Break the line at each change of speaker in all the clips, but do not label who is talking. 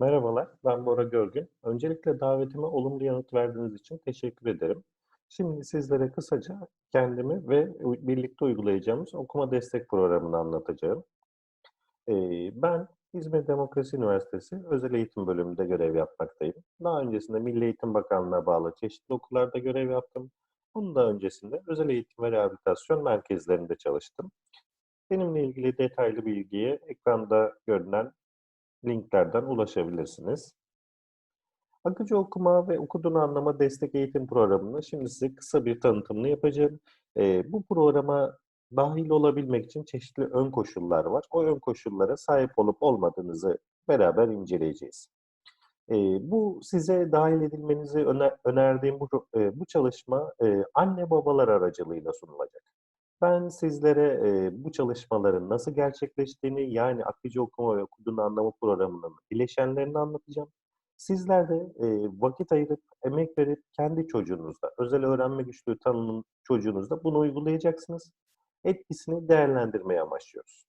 Merhabalar, ben Bora Görgün. Öncelikle davetime olumlu yanıt verdiğiniz için teşekkür ederim. Şimdi sizlere kısaca kendimi ve birlikte uygulayacağımız okuma destek programını anlatacağım. Eee, ben İzmir Demokrasi Üniversitesi Özel Eğitim Bölümünde görev yapmaktayım. Daha öncesinde Milli Eğitim Bakanlığı'na bağlı çeşitli okullarda görev yaptım. Bunun da öncesinde özel eğitim ve rehabilitasyon merkezlerinde çalıştım. Benimle ilgili detaylı bilgiye ekranda görünen linklerden ulaşabilirsiniz. Akıcı okuma ve okuduğunu anlama destek eğitim programını şimdi size kısa bir tanıtımını yapacağım. Eee, bu programa dahil olabilmek için çeşitli ön koşullar var. O ön koşullara sahip olup olmadığınızı beraber inceleyeceğiz. Eee, bu size dahil edilmenizi öne önerdiğim bu eee, bu çalışma, eee, anne babalar aracılığıyla sunulacak. Ben sizlere, eee, bu çalışmaların nasıl gerçekleştiğini, yani akıcı okuma ve okuduğunu anlama programının bileşenlerini anlatacağım. Sizler de, eee, vakit ayırıp, emek verip kendi çocuğunuzda, özel öğrenme güçlüğü tanının çocuğunuzda bunu uygulayacaksınız. Etkisini değerlendirmeyi amaçlıyoruz.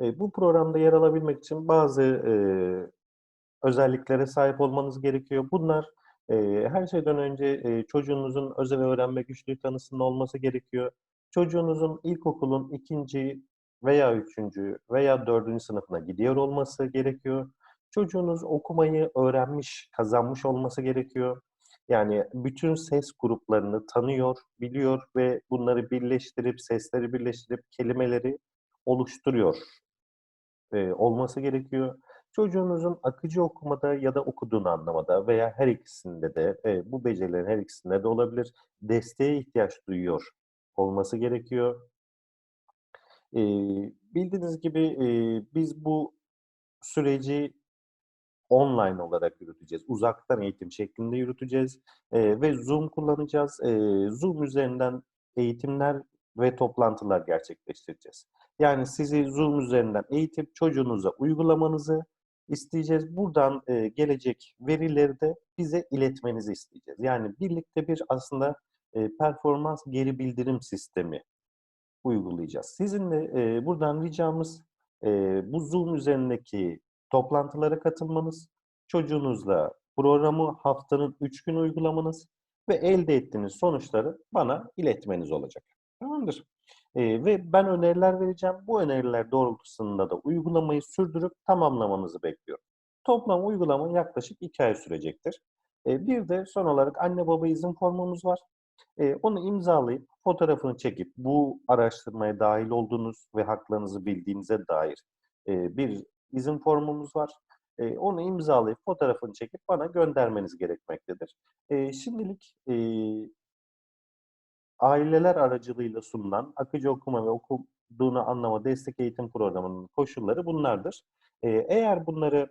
Eee, bu programda yer alabilmek için bazı, eee, özelliklere sahip olmanız gerekiyor. Bunlar, her şeyden önce, çocuğunuzun özel öğrenme güçlüğü tanısının olması gerekiyor. Çocuğunuzun ilkokulun 2'nci veya 3'üncü veya 4'üncü sınıfına gidiyor olması gerekiyor. Çocuğunuz okumayı öğrenmiş, kazanmış olması gerekiyor. Yani bütün ses gruplarını tanıyor, biliyor ve bunları birleştirip, sesleri birleştirip kelimeleri oluşturuyor, eee, olması gerekiyor. Çocuğunuzun akıcı okumada ya da okuduğunu anlamada veya her ikisinde de, eee, bu becerilerin her ikisinde de olabilir, desteğe ihtiyaç duyuyor olması gerekiyor. Eee, bildiğiniz gibi, eee, biz bu süreci online olarak yürüteceğiz. Uzaktan eğitim şeklinde yürüteceğiz, eee, ve Zoom kullanacağız. Eee, Zoom üzerinden eğitimler ve toplantılar gerçekleştireceğiz. Yani sizi Zoom üzerinden eğitip çocuğunuza uygulamanızı isteyeceğiz. Buradan, eee, gelecek verileri de bize iletmenizi isteyeceğiz. Yani birlikte bir aslında, eee, performans geri bildirim sistemi uygulayacağız. Sizin de, eee, buradan ricamız, eee, bu Zoom üzerindeki toplantılara katılmanız, çocuğunuzla programı haftanın 3 gün uygulamanız ve elde ettiğiniz sonuçları bana iletmeniz olacak. Tamamdır. Eee, ve ben öneriler vereceğim. Bu öneriler doğrultusunda da uygulamayı sürdürüp tamamlamanızı bekliyorum. Toplam uygulama yaklaşık 2 ay sürecektir. Eee, bir de son olarak anne baba izin formumuz var. Eee, onu imzalayıp, fotoğrafını çekip bu araştırmaya dâhil olduğunuz ve haklarınızı bildiğinize dair, eee, bir izin formumuz var. Eee, onu imzalayıp, fotoğrafını çekip bana göndermeniz gerekmektedir. Eee, şimdilik, eee aileler aracılığıyla sunulan akıcı okuma ve okuduğunu anlama destek eğitim programının koşulları bunlardır. Eee, eğer bunları,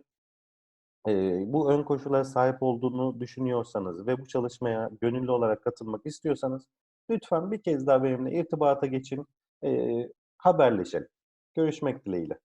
eee, bu ön koşullara sahip olduğunu düşünüyorsanız ve bu çalışmaya gönüllü olarak katılmak istiyorsanız lütfen bir kez daha benimle irtibata geçin, eee, haberleşelim. Görüşmek dileğiyle.